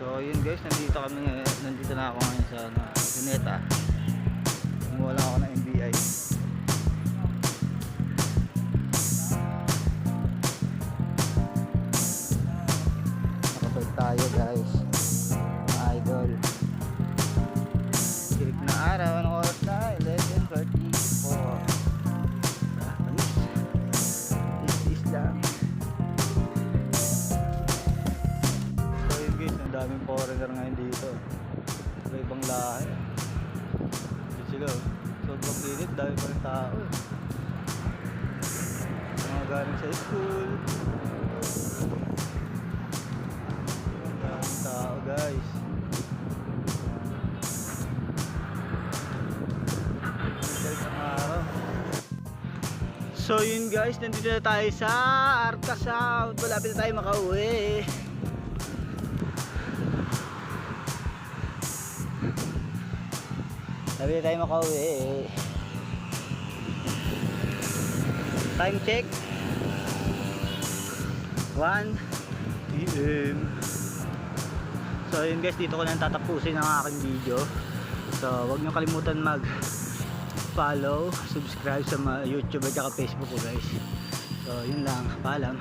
So yun guys, nandito kami nandito na ako ngayon sa ano, Cuneta. Lang ako ng NBI. Nakapag tayo guys. Daming foreigner ngayon dito. Iba ibang lahi. Oh. Sobrang init, dami pa rin tao. Mga galing sa school. Ang daming tao guys. So yun guys, nandito na tayo sa Arca South. Malapit na tayo makauwi. Sabi na tayo makauwi. Time check. 1 p.m. So yun guys, dito ko na tatapusin ang aking video. So wag niyo kalimutan mag follow, subscribe sa mga YouTube at saka Facebook ko guys. So yun lang, paalam.